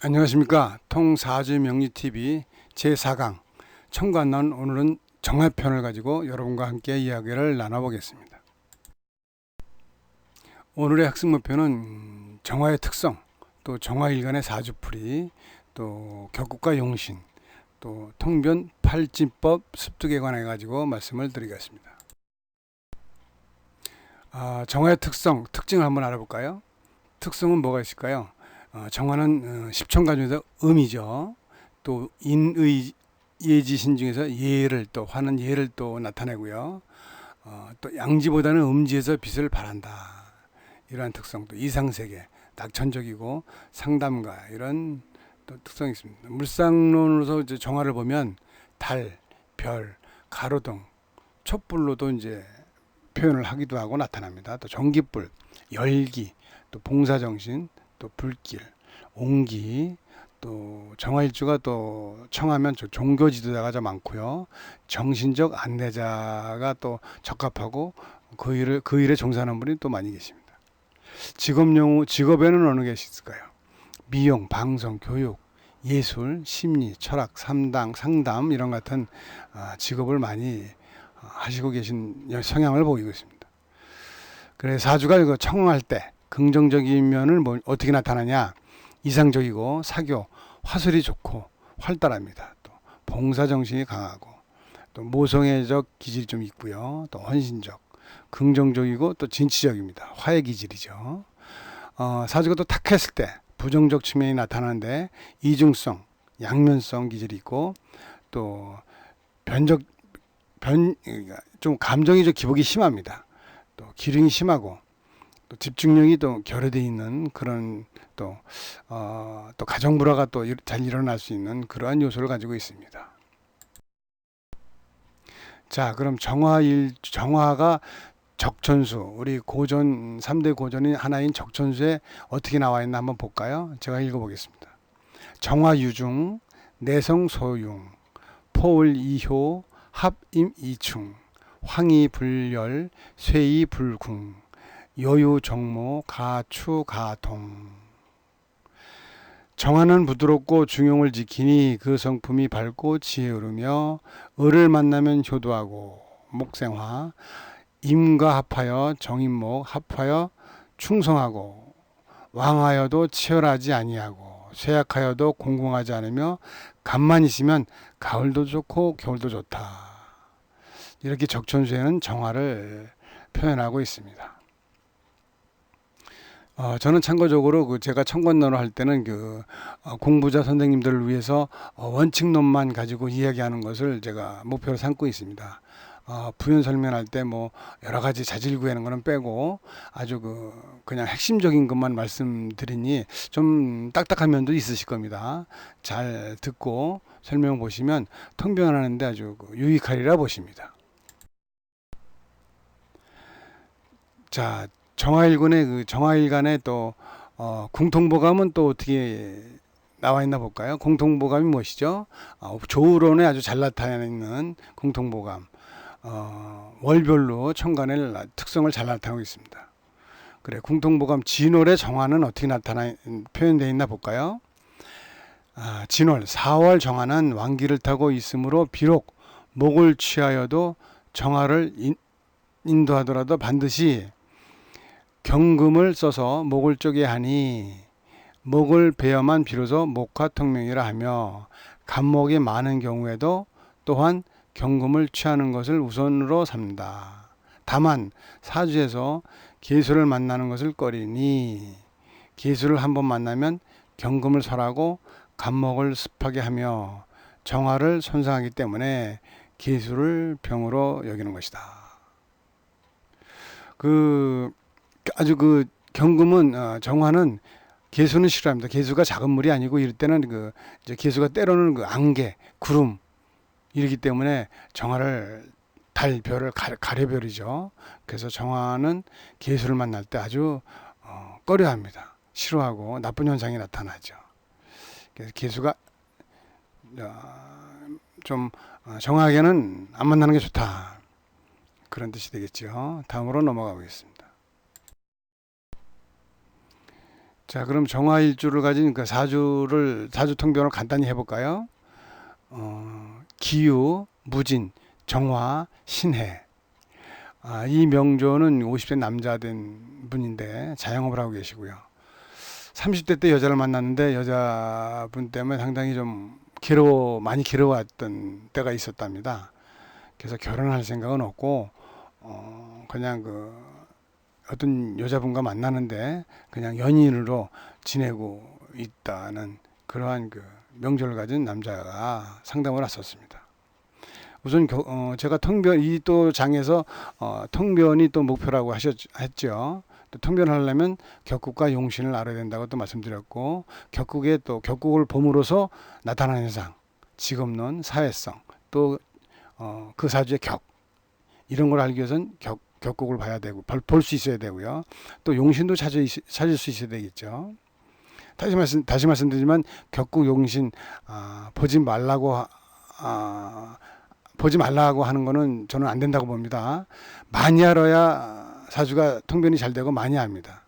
안녕하십니까. 통사주 명리TV 제4강. 청관난 오늘은 정화편을 가지고 여러분과 함께 이야기를 나눠보겠습니다. 오늘의 학습 목표는 정화의 특성 또 정화일간의 사주풀이 또 격국과 용신 또 통변 팔진법 습득에 관해 가지고 말씀을 드리겠습니다. 아, 정화의 특성 특징을 한번 알아볼까요? 특성은 뭐가 있을까요? 어, 정화는 어, 십천가 중에서 음이죠. 또 인의 예지신 중에서 예를 또 화는 예를 또 나타내고요. 어, 또 양지보다는 음지에서 빛을 발한다. 이러한 특성도 이상세계, 낙천적이고 상담가 이런 또 특성이 있습니다. 물상론으로서 이제 정화를 보면 달, 별, 가로등, 촛불로도 이제 표현을 하기도 하고 나타납니다. 또 전기불, 열기, 또 봉사정신, 또 불길, 옹기, 또 정화일주가 또 청하면 종교 지도자가 좀 많고요. 정신적 안내자가 또 적합하고 그 일을 그 일에 종사하는 분이 또 많이 계십니다. 직업 용 직업에는 어느 게 있을까요? 미용, 방송, 교육, 예술, 심리, 철학, 삼당, 상담 이런 같은 아, 직업을 많이 아, 하시고 계신 성향을 보이고 있습니다. 그래 사주가 이거 청할 때 긍정적인 면을 뭐 어떻게 나타나냐? 이상적이고 사교, 화술이 좋고 활달합니다. 또 봉사 정신이 강하고 또 모성애적 기질이 좀 있고요. 또 헌신적, 긍정적이고 또 진취적입니다. 화해 기질이죠. 어, 사주가 또 탁했을 때 부정적 측면이 나타나는데 이중성, 양면성 기질이 있고 또 변적 변 그러니까 좀 감정이 좀 기복이 심합니다. 또 기능이 심하고 또 집중력이 또 결여돼 있는 그런 또, 어, 또 가정 불화가 또 잘 일어날 수 있는 그러한 요소를 가지고 있습니다. 자, 그럼 정화일, 정화가 적천수, 우리 고전, 3대 고전인 하나인 적천수에 어떻게 나와 있나 한번 볼까요? 제가 읽어보겠습니다. 정화유중, 내성소융, 포울이효, 합임이충, 황이불열, 쇠이불궁, 여유정모, 가추가동. 정화는 부드럽고 중용을 지키니 그 성품이 밝고 지혜으르며 을을 만나면 효도하고 목생화 임과 합하여 정임목 합하여 충성하고 왕하여도 치열하지 아니하고 쇠약하여도 공공하지 않으며 간만 있으면 가을도 좋고 겨울도 좋다. 이렇게 적천수에는 정화를 표현하고 있습니다. 어, 저는 참고적으로 그 제가 청관론을 할 때는 그 어, 공부자 선생님들을 위해서 어, 원칙론만 가지고 이야기하는 것을 제가 목표로 삼고 있습니다. 어, 부연 설명할 때 뭐 여러 가지 자질 구하는 거는 빼고 아주 그 그냥 핵심적인 것만 말씀드리니 좀 딱딱한 면도 있으실 겁니다. 잘 듣고 설명 보시면 통변하는데 아주 그 유익하리라 보십니다. 자, 정화일군의 그 정화일간의 또 어, 공통보감은 또 어떻게 나와 있나 볼까요? 공통보감이 무엇이죠? 어, 조우론에 아주 잘 나타내는 공통보감. 어, 월별로 천간의 특성을 잘 나타내고 있습니다. 그래, 공통보감 진월의 정화는 어떻게 나타나 표현되어 있나 볼까요? 아, 진월 4월 정화는 왕기를 타고 있으므로 비록 목을 취하여도 정화를 인, 인도하더라도 반드시 경금을 써서 목을 쪼개 하니 목을 베어만 비로소 목화통명이라 하며 간목이 많은 경우에도 또한 경금을 취하는 것을 우선으로 삼다. 다만 사주에서 개수를 만나는 것을 꺼리니 개수를 한번 만나면 경금을 설하고 간목을 습하게 하며 정화를 손상하기 때문에 개수를 병으로 여기는 것이다. 그 아주 그 경금은 어, 정화는 개수는 싫어합니다. 개수가 작은 물이 아니고 이럴 때는 그 이제 개수가 때로는 그 안개, 구름 이러기 때문에 정화를 달, 별을 가려, 버리죠 그래서 정화는 개수를 만날 때 아주 어, 꺼려합니다. 싫어하고 나쁜 현상이 나타나죠. 그래서 개수가 어, 좀 어, 정화에게는 안 만나는 게 좋다. 그런 뜻이 되겠죠. 다음으로 넘어가 보겠습니다. 자, 그럼 정화 일주를 가진 그 사주를 사주 통변을 간단히 해볼까요? 어, 기유, 무진, 정화, 신해. 아, 이 명조는 50대 남자 된 분인데 자영업을 하고 계시고요. 30대 때 여자를 만났는데 여자분 때문에 상당히 좀 괴로워 많이 괴로웠던 때가 있었답니다. 그래서 결혼할 생각은 없고 어, 그냥 그 어떤 여자분과 만나는데 그냥 연인으로 지내고 있다는 그러한 그 명절을 가진 남자가 상담을 왔었습니다. 우선 겨- 어, 제가 통변 이 또 장에서 어, 통변이 또 목표라고 하셨 했죠. 또 통변하려면 격국과 용신을 알아야 된다고 또 말씀드렸고 격국에 또 격국을 봄으로써 나타나는 현상, 직업론, 사회성, 또 어, 그 사주의 격 이런 걸 알기 위해선 격, 격국을 봐야 되고 볼 수 있어야 되고요. 또 용신도 찾을, 찾을 수 있어야 되겠죠. 다시 말씀 다시 말씀드리지만 격국 용신 아, 보지 말라고 하- 아, 보지 말라고 하는 거는 저는 안 된다고 봅니다. 많이 알아야 사주가 통변이 잘 되고 많이 압니다.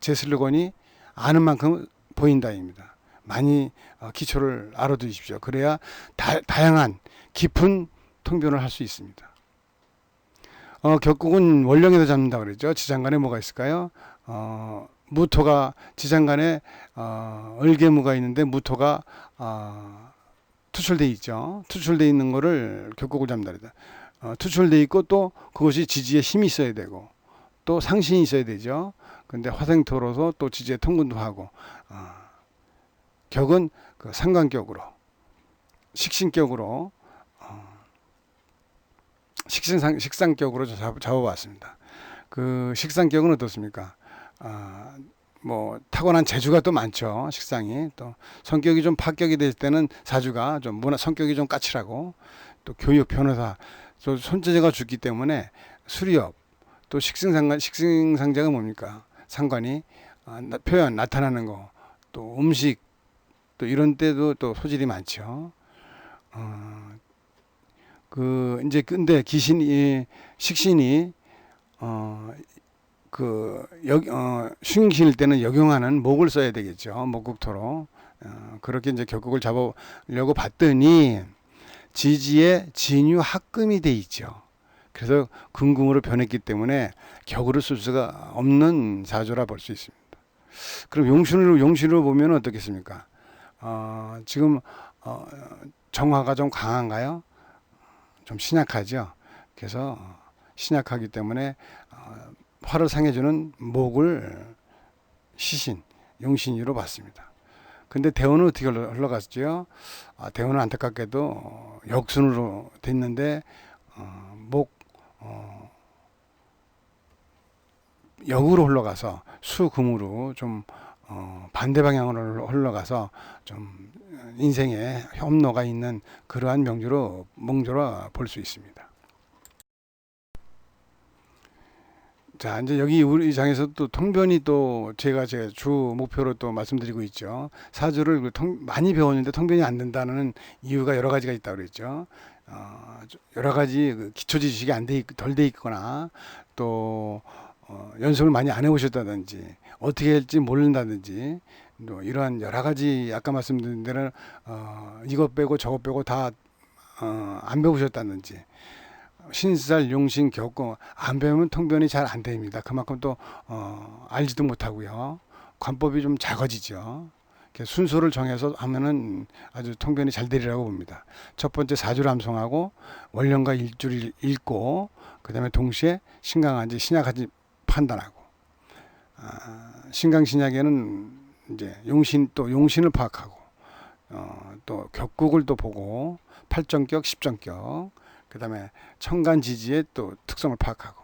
제 슬로건이 아는 만큼 보인다입니다. 많이 어, 기초를 알아두십시오. 그래야 다, 다양한 깊은 통변을 할 수 있습니다. 어, 격국은 원령에서 잡는다 그랬죠. 지장간에 뭐가 있을까요? 어, 무토가 지장간에 어, 을개무가 있는데 무토가 어, 투출돼 있죠. 투출돼 있는 거를 격국을 잡는다 그랬다. 어, 투출돼 있고 또 그것이 지지에 힘이 있어야 되고 또 상신이 있어야 되죠. 근데 화생토로서 또 지지에 통근도 하고 어, 격은 그 상관격으로 식신격으로 어, 식신상 식상격으로 잡, 잡아봤습니다. 그 식상격은 어떻습니까? 아, 뭐 타고난 재주가 또 많죠. 식상이 또 성격이 좀 파격이 될 때는 사주가 좀 문화 성격이 좀 까칠하고 또 교육 변호사 또 손재주가 죽기 때문에 수리업 또 식신상관 식신상자가 뭡니까? 상관이 아, 나- 표현 나타나는 거 또 음식 또 이런 때도 또 소질이 많죠. 어, 그 이제 근데 귀신이 식신이 어그 흉신일 때는 역용하는 목을 써야 되겠죠. 목국토로 어, 그렇게 이제 격국을 잡으려고 봤더니 지지에 진유 합금이 돼 있죠. 그래서 금궁으로 변했기 때문에 격으로 쓸 수가 없는 사조라 볼 수 있습니다. 그럼 용신으로 용신으로 보면 어떻겠습니까? 어, 지금 어, 정화가 좀 강한가요? 좀 신약하죠. 그래서 신약하기 때문에 어, 화를 상해주는 목을 시신, 용신이로 봤습니다. 근데 대원은 어떻게 흘러- 흘러갔죠? 아, 대원은 안타깝게도 어, 역순으로 됐는데 어, 목 어, 역으로 흘러가서 수금으로 좀 어, 반대 방향으로 흘러가서 좀 인생에 혐노가 있는 그러한 명주로 명조로 볼수 있습니다. 자 이제 여기 우리 장에서 또 통변이 또 제가 제 주 목표로 또 말씀드리고 있죠. 사주를 그 통, 많이 배웠는데 통변이 안 된다는 이유가 여러 가지가 있다고 그랬죠. 어, 여러 가지 그 기초 지식이 안 돼 덜 돼 있거나 또 어, 연습을 많이 안 해오셨다든지 어떻게 할지 모른다든지 또 이러한 여러 가지 아까 말씀드린 대로 어, 이것 빼고 저것 빼고 다 어, 안 배우셨다든지 신살 용신 겪고 안 배우면 통변이 잘 안 됩니다. 그만큼 또 어, 알지도 못하고요. 관법이 좀 작아지죠. 순서를 정해서 하면은 아주 통변이 잘 되리라고 봅니다. 첫 번째 사주를 암송하고 원령과 일주를 읽고 그다음에 동시에 신강한지 신약한지 판단하고 아, 신강 신약에는 이제 용신 또 용신을 파악하고 어, 또 격국을 또 보고 팔정격, 십정격 그다음에 청간지지의 또 특성을 파악하고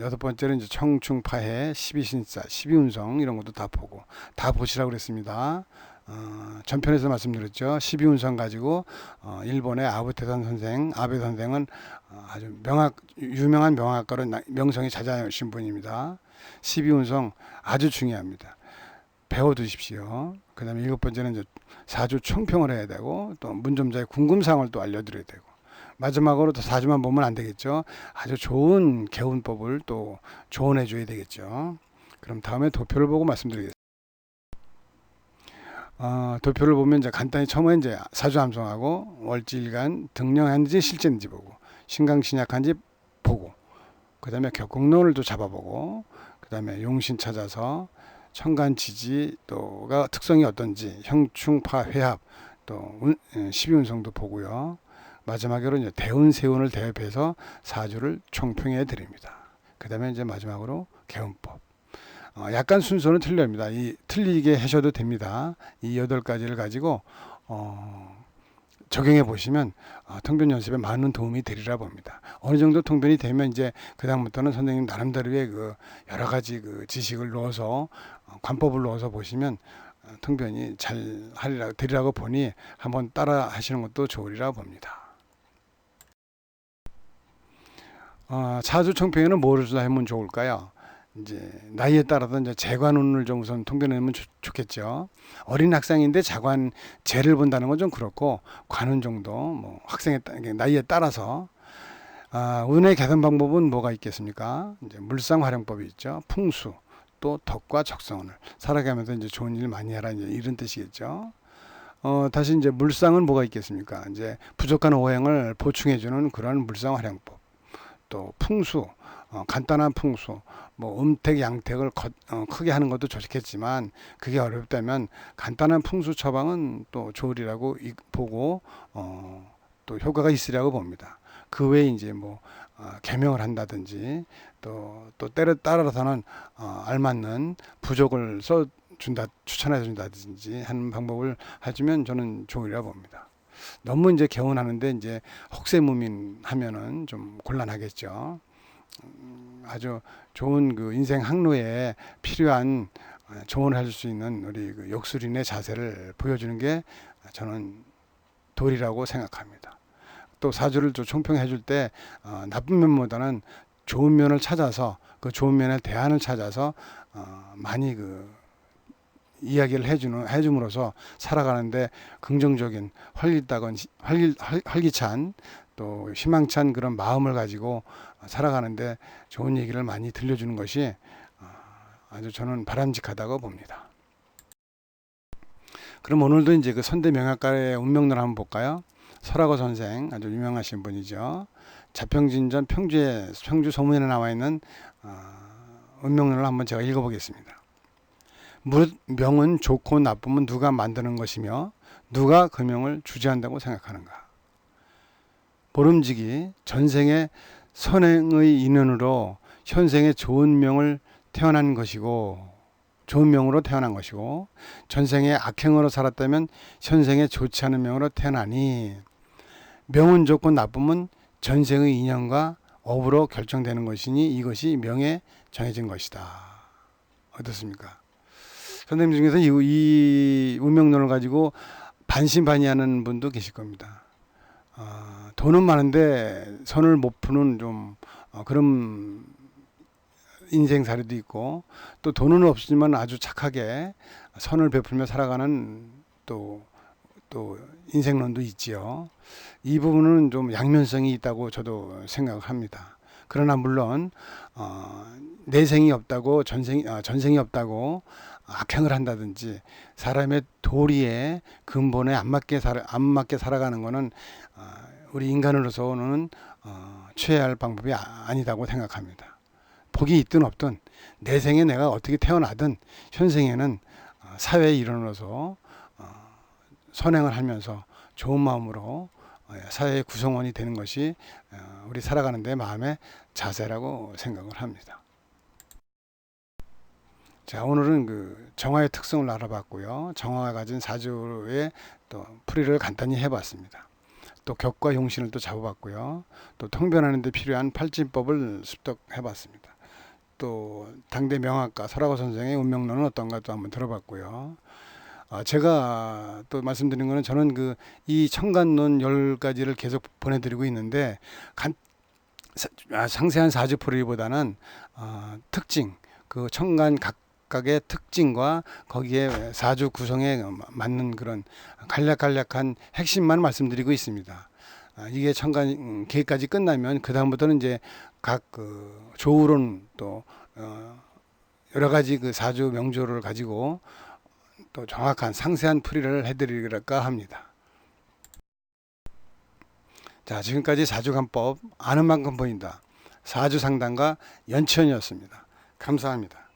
여섯 번째는 이제 청충파해, 십이신사, 십이운성 이런 것도 다 보고 다 보시라고 그랬습니다. 어, 전편에서 말씀드렸죠. 십이운성 가지고 어, 일본의 아부테산 선생, 아베 선생은 어, 아주 명학 유명한 명학가로 나- 명성이 자자하신 분입니다. 십이운성 아주 중요합니다. 배워두십시오. 그 다음에 일곱 번째는 사주 총평을 해야 되고 또 문점자의 궁금사항을 또 알려드려야 되고 마지막으로 또 사주만 보면 안 되겠죠. 아주 좋은 개운법을 또 조언해 줘야 되겠죠. 그럼 다음에 도표를 보고 말씀드리겠습니다. 어, 도표를 보면 이제 간단히 처음에 이제 사주 함성하고 월지일간 등령한지 실제인지 보고 신강 신약한지 보고 그 다음에 격국론을 또 잡아보고 그 다음에 용신 찾아서 천간 지지 또가 특성이 어떤지 형충파 회합 또 운- 예, 십이운성도 보고요. 마지막으로 이제 대운 세운을 대입해서 사주를 총평해 드립니다. 그 다음에 이제 마지막으로 개운법. 어, 약간 순서는 틀립니다. 이 틀리게 하셔도 됩니다. 이 여덟 가지를 가지고 어, 적용해 보시면 어, 통변 연습에 많은 도움이 되리라 봅니다. 어느 정도 통변이 되면 이제 그 다음부터는 선생님 나름대로의 그 여러 가지 그 지식을 넣어서 어, 관법을 넣어서 보시면 어, 통변이 잘 하리라 되리라고 보니 한번 따라 하시는 것도 좋으리라 봅니다. 어, 사주 총평에는 뭐를 하면 좋을까요? 이제 나이에 따라서 이제 재관운을 좀 우선 좋, 좋겠죠. 어린 학생인데 자관 재를 본다는 건 좀 그렇고 관운 정도 뭐 학생의 나이에 따라서 아, 운의 개선 방법은 뭐가 있겠습니까? 이제 물상 활용법이 있죠. 풍수 또 덕과 적성운을 살아가면서 이제 좋은 일 많이 하라 이제 이런 뜻이겠죠. 어, 다시 이제 물상은 뭐가 있겠습니까? 이제 부족한 오행을 보충해주는 그런 물상 활용법. 또 풍수, 어, 간단한 풍수, 뭐 음택, 양택을 거- 어, 크게 하는 것도 좋겠지만 그게 어렵다면 간단한 풍수 처방은 또 좋으리라고 이- 보고 어, 또 효과가 있으리라고 봅니다. 그 외에 이제 뭐 어, 개명을 한다든지 또 또 때려 따라서는 어, 알맞는 부족을 써 준다 추천해 준다든지 하는 방법을 해주면 저는 좋으리라 봅니다. 너무 이제 개운하는데 이제 혹세무민 하면은 좀 곤란하겠죠. 음, 아주 좋은 그 인생 항로에 필요한 어, 조언을 해줄 수 있는 우리 그 역술인의 자세를 보여주는 게 저는 도리라고 생각합니다. 또 사주를 좀 총평해 줄때 어, 나쁜 면보다는 좋은 면을 찾아서 그 좋은 면의 대안을 찾아서 어, 많이 그 이야기를 해주는 해줌으로써 살아가는데 긍정적인 활기다건 활기 활- 활기찬 또 희망찬 그런 마음을 가지고 살아가는데 좋은 얘기를 많이 들려주는 것이 어, 아주 저는 바람직하다고 봅니다. 그럼 오늘도 이제 그 선대 명약가의 운명론을 한번 볼까요? 설하고 선생 아주 유명하신 분이죠. 자평진전 평주에 평주 소문에 나와 있는 어, 운명론을 한번 제가 읽어보겠습니다. 무릇 명은 좋고 나쁨은 누가 만드는 것이며 누가 그 명을 주재한다고 생각하는가? 보름직이 전생의 선행의 인연으로 현생의 좋은 명을 태어난 것이고 좋은 명으로 태어난 것이고 전생에 악행으로 살았다면 현생에 좋지 않은 명으로 태어나니 명은 좋고 나쁨은 전생의 인연과 업으로 결정되는 것이니 이것이 명에 정해진 것이다. 어떻습니까? 선생님 중에서 이, 이 운명론을 가지고 반신반의하는 분도 계실 겁니다. 어, 돈은 많은데 선을 못 푸는 좀 어, 그런 인생 사례도 있고 또 돈은 없지만 아주 착하게 선을 베풀며 살아가는 또또 인생론도 있지요. 이 부분은 좀 양면성이 있다고 저도 생각합니다. 그러나 물론 어, 내생이 없다고 전생 아, 전생이 없다고 악행을 한다든지 사람의 도리에 근본에 안 맞게 살아 안 맞게 살아가는 거는 어, 우리 인간으로서는 어, 취해야 할 방법이 아- 아니다고 생각합니다. 복이 있든 없든 내 생에 내가 어떻게 태어나든 현생에는 어, 사회 일원으로서 어, 선행을 하면서 좋은 마음으로 어, 사회의 구성원이 되는 것이 어, 우리 살아가는 데 마음의 자세라고 생각을 합니다. 자 오늘은 그 정화의 특성을 알아봤고요. 정화가 가진 사주의 또 풀이를 간단히 해봤습니다. 또 격과 용신을 또 잡아봤고요. 또 통변하는 데 필요한 팔진법을 습득해봤습니다. 또 당대 명학가 설하고 선생의 운명론은 어떤가 또 한번 들어봤고요. 아, 제가 또 말씀드린 거는 저는 그 이 청간론 열 가지를 계속 보내드리고 있는데 간, 사- 아, 상세한 사주풀이보다는 어, 특징 그 청간 각 각의 특징과 거기에 사주 구성에 맞는 그런 간략간략한 핵심만 말씀드리고 있습니다. 아, 이게 음, 계획까지 끝나면 그 다음부터는 이제 각 그 조우론 또 어, 여러 가지 그 사주 명조를 가지고 또 정확한 상세한 풀이를 해드리려까 합니다. 자, 지금까지 사주간법 아는 만큼 보인다. 사주 상담가 연치현이었습니다. 감사합니다.